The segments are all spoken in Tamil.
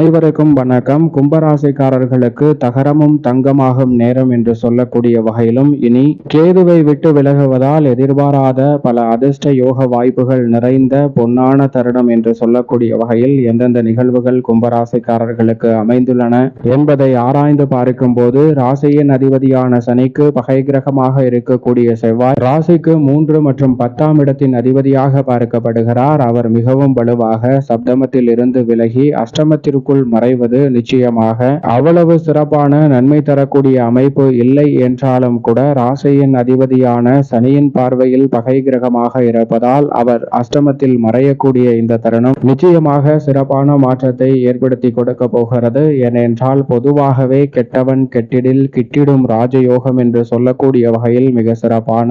அனைவருக்கும் வணக்கம். கும்பராசிக்காரர்களுக்கு தகரமும் தங்கமாகும் நேரம் என்று சொல்லக்கூடிய வகையிலும் இனி கேதுவை விட்டு விலகுவதால் எதிர்பாராத பல அதிர்ஷ்ட யோக வாய்ப்புகள் நிறைந்த பொன்னான தருணம் என்று சொல்லக்கூடிய வகையில் எந்தெந்த நிகழ்வுகள் கும்பராசிக்காரர்களுக்கு அமைந்துள்ளன என்பதை ஆராய்ந்து பார்க்கும் போது ராசியின் அதிபதியான சனிக்கு பகை கிரகமாக இருக்கக்கூடிய செவ்வாய் ராசிக்கு மூன்று மற்றும் பத்தாம் இடத்தின் அதிபதியாக பார்க்கப்படுகிறார். அவர் மிகவும் வலுவாக சப்தமத்தில் இருந்து விலகி அஷ்டமத்திற்கு அஷ்டமத்திற்குள் மறைவது நிச்சயமாக அவ்வளவு சிறப்பான நன்மை தரக்கூடிய அமைப்பு இல்லை என்றாலும் கூட ராசியின் அதிபதியான சனியின் பார்வையில் பகை கிரகமாக இருப்பதால் அவர் அஷ்டமத்தில் மறையக்கூடிய இந்த தருணம் நிச்சயமாக சிறப்பான மாற்றத்தை ஏற்படுத்தி கொடுக்க போகிறது. ஏனென்றால் பொதுவாகவே கெட்டவன் கெட்டிடில் கிட்டிடும் ராஜயோகம் என்று சொல்லக்கூடிய வகையில் மிக சிறப்பான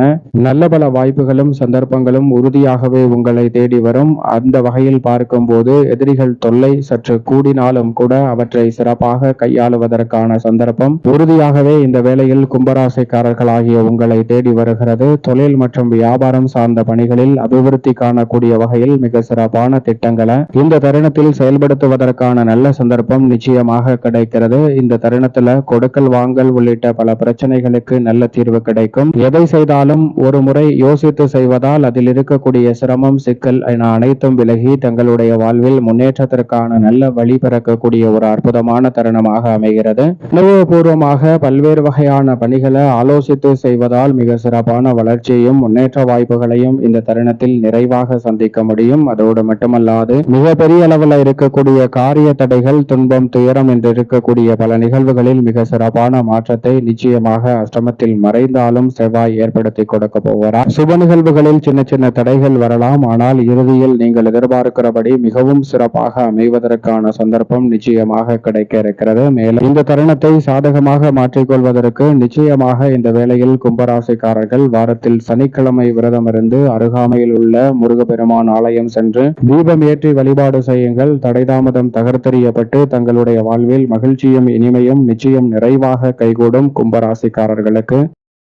நல்ல பல வாய்ப்புகளும் சந்தர்ப்பங்களும் உறுதியாகவே உங்களை தேடி வரும். அந்த வகையில் பார்க்கும்போது எதிரிகள் தொல்லை சற்று கூடினால் கூடினாலும் கூட அவற்றை சிறப்பாக கையாளுவதற்கான சந்தர்ப்பம் உறுதியாகவே இந்த வேளையில் கும்பராசைக்காரர்கள் ஆகிய உங்களை தேடி வருகிறது. தொழில் மற்றும் வியாபாரம் சார்ந்த பணிகளில் அபிவிருத்தி காணக்கூடிய வகையில் மிக சிறப்பான திட்டங்களை இந்த தருணத்தில் செயல்படுத்துவதற்கான நல்ல சந்தர்ப்பம் நிச்சயமாக கிடைக்கிறது. இந்த தருணத்துல கொடுக்கல் வாங்கல் உள்ளிட்ட பல பிரச்சனைகளுக்கு நல்ல தீர்வு கிடைக்கும். எதை செய்தாலும் ஒரு முறை யோசித்து செய்வதால் அதில் இருக்கக்கூடிய சிரமம் சிக்கல் என அனைத்தும் விலகி தங்களுடைய வாழ்வில் முன்னேற்றத்திற்கான நல்ல வழி பிறக்கக்கூடிய ஒரு அற்புதமான தருணமாக அமைகிறது. அனுபவபூர்வமாக பல்வேறு வகையான பணிகளை ஆலோசித்து செய்வதால் மிக சிறப்பான வளர்ச்சியையும் முன்னேற்ற வாய்ப்புகளையும் இந்த தருணத்தில் நிறைவாக சந்திக்க முடியும். அதோடு மட்டுமல்லாது மிகப்பெரிய அளவில் இருக்கக்கூடிய காரிய தடைகள் துன்பம் துயரம் என்று இருக்கக்கூடிய பல நிகழ்வுகளில் மிக சிறப்பான மாற்றத்தை நிச்சயமாக அஷ்டமத்தில் மறைந்தாலும் செவ்வாய் ஏற்படுத்தி கொடுக்க போகிறார். சுப நிகழ்வுகளில் சின்ன சின்ன தடைகள் வரலாம். ஆனால் இறுதியில் நீங்கள் எதிர்பார்க்கிறபடி மிகவும் சிறப்பாக அமைவதற்கான சந்தர்ப்பம் நிச்சயமாக கிடைக்க இருக்கிறது மேலும் இந்த தருணத்தை சாதகமாக மாற்றிக்கொள்வதற்கு நிச்சயமாக இந்த வேளையில் கும்பராசிக்காரர்கள் வாரத்தில் சனிக்கிழமை விரதம் இருந்து அருகாமையில் உள்ள முருகப்பெருமான் ஆலயம் சென்று தீபம் ஏற்றி வழிபாடு செய்யுங்கள். தடைதாமதம் தகர்த்தெறியப்பட்டு தங்களுடைய வாழ்வில் மகிழ்ச்சியும் இனிமையும் நிச்சயம் நிறைவாக கைகூடும் கும்பராசிக்காரர்களுக்கு.